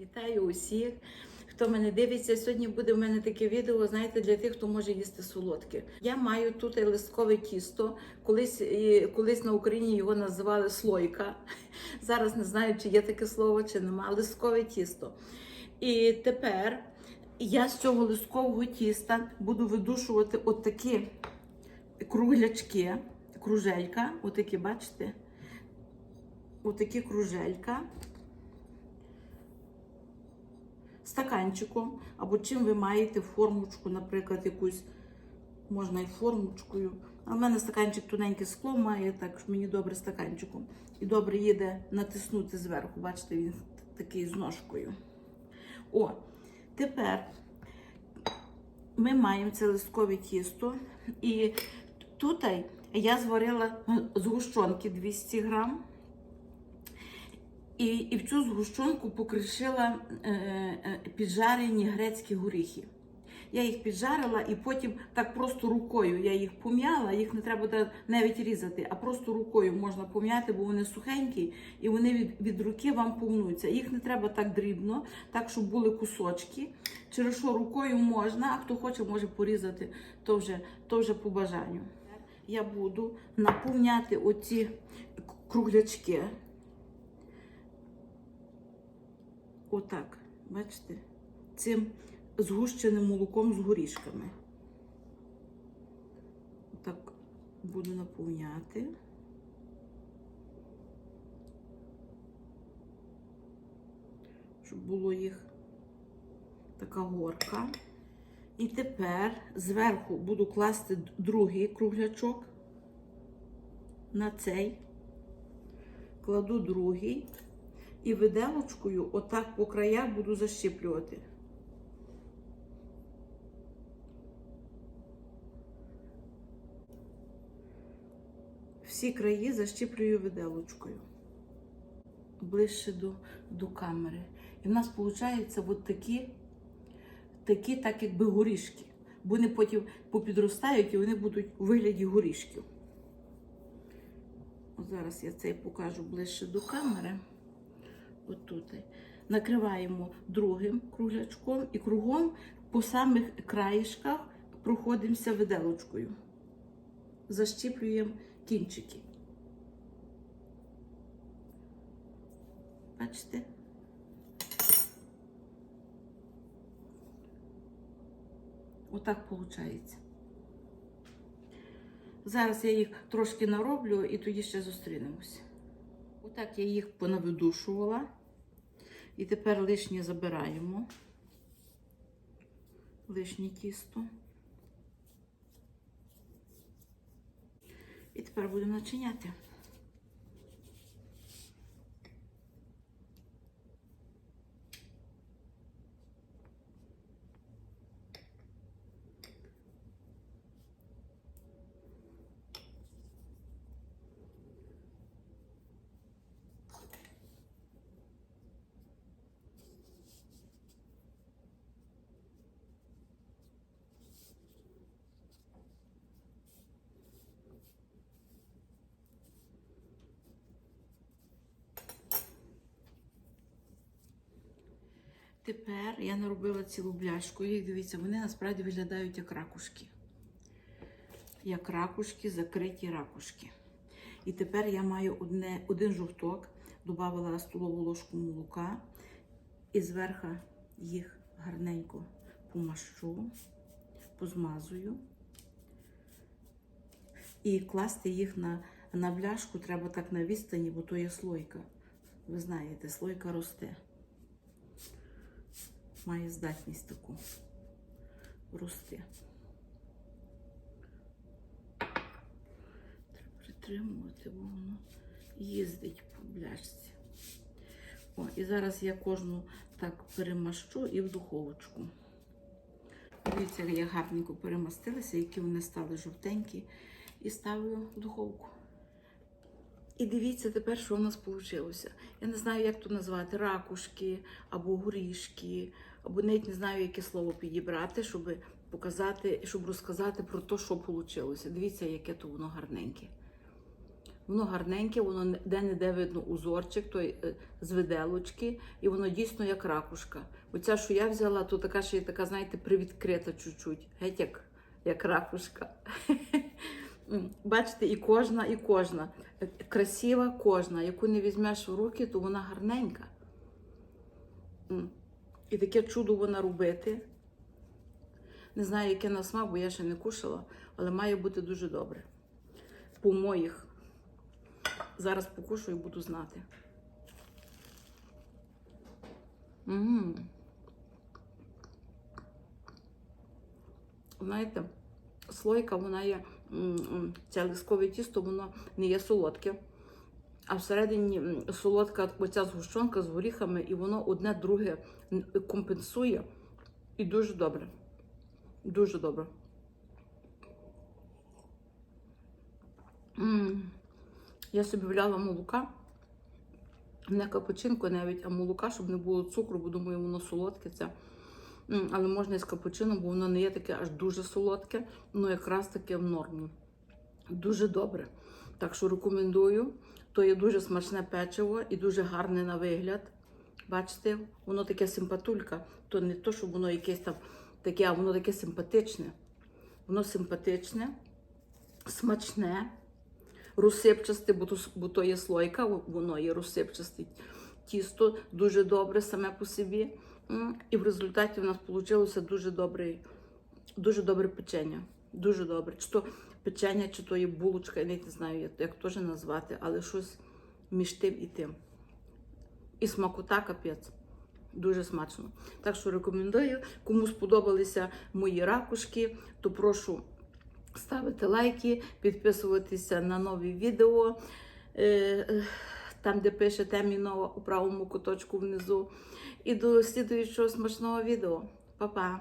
Вітаю усіх, хто мене дивиться. Сьогодні буде в мене таке відео, знаєте, для тих, хто може їсти солодке. Я маю тут листкове тісто. Колись, колись на Україні його називали слойка. Зараз не знаю, чи є таке слово, чи нема. Листкове тісто. І тепер я з цього листкового тіста буду видушувати от такі круглячки, кружелька, отакі, бачите? Отакі кружелька стаканчиком, або чим ви маєте формочку, наприклад, якусь, можна і формочкою. А в мене стаканчик тоненьке скло має, так що мені добре стаканчиком. І добре їде натиснути зверху. Бачите, він такий з ножкою. О, тепер ми маємо це листкове тісто. І тут я зварила згущенки 200 грам. І, і в цю згущенку покришила е, е, піджарені грецькі горіхи. Я їх піджарила і потім так просто рукою я їх пом'яла, їх не треба навіть різати, а просто рукою можна пом'яти, бо вони сухенькі і вони від, від руки вам помнуться. Їх не треба так дрібно, так, щоб були кусочки. Через що рукою можна, а хто хоче, може порізати, то вже, то вже по бажанню. Я буду наповняти оці круглячки. Отак, бачите, цим згущеним молоком з горішками. Отак буду наповняти. Щоб було їх така горка. І тепер зверху буду класти другий круглячок на цей. Кладу другий. І виделочкою отак по краях буду защіплювати. Всі краї защіплюю виделочкою. Ближче до, до камери. І в нас виходить от такі, такі, так якби горішки. Бо вони потім попідростають і вони будуть у вигляді горішків. От зараз я цей покажу ближче до камери отут. Накриваємо другим круглячком і кругом по самих краєшках проходимося виделочкою. Защіплюємо кінчики. Бачите? Отак виходить. Зараз я їх трошки нароблю і тоді ще зустрінемось. Отак я їх понавидушувала. І тепер лишнє забираємо. Лишнє тісто. І тепер будемо начиняти. Тепер я наробила цілу бляшку. Їх дивіться, вони насправді виглядають як ракушки. Як ракушки, закриті ракушки. І тепер я маю одне, один жовток, додала столову ложку молока і зверху їх гарненько помащу, позмазую. І класти їх на, на бляшку треба так на відстані, бо то є слойка. Ви знаєте, слойка росте має здатність таку рости. Треба притримувати, бо воно їздить по бляшці. О, і зараз я кожну так перемащу і в духовочку. Дивіться, як я гарненько перемастилася, які вони стали жовтенькі, і ставлю в духовку. І дивіться тепер, що у нас вийшло. Я не знаю, як тут назвати ракушки або горішки, або навіть не знаю, яке слово підібрати, щоб показати, щоб розказати про те, що вийшло. Дивіться, яке то воно гарненьке. Воно гарненьке, воно де-не-де видно узорчик, той е, з виделочки, і воно дійсно як ракушка. Оця, що я взяла, то така ще й така, знаєте, привідкрита чуть-чуть. Геть як, як ракушка. Бачите, і кожна, і кожна. Е, Красива кожна. Яку не візьмеш в руки, то вона гарненька. М. І таке чудо вона робити. Не знаю, яке на смак, бо я ще не кушала, але має бути дуже добре. По моїх. Зараз покушаю і буду знати. м Знаєте, слойка, вона є, м, м, це лискове тісто, воно не є солодке. А всередині солодка оця згущенка з горіхами, і воно одне друге компенсує. І дуже добре. Дуже добре. М. Я собі вляла молока. Не капучинко навіть, а молока, щоб не було цукру, бо думаю, воно солодке це. М, Але можна і з капучино, бо воно не є таке аж дуже солодке, воно якраз таке в норму. Дуже добре. Так що рекомендую. То є дуже смачне печиво і дуже гарне на вигляд. Бачите, воно таке симпатулька. То не то, щоб воно якесь там таке, а воно таке симпатичне. Воно симпатичне, смачне, розсипчасте, бо то, бо то є слойка, воно є розсипчасте тісто, дуже добре саме по собі. І в результаті в нас вийшло дуже добре, дуже добре печення. Дуже добре. Чи то печення, чи то є булочка, я не знаю, як, теж назвати, але щось між тим і тим. І смакота капець. Дуже смачно. Так що рекомендую. Кому сподобалися мої ракушки, то прошу ставити лайки, підписуватися на нові відео. е, Там, де пише Темінова у правому куточку внизу. І до слідуючого смачного відео. Па-па!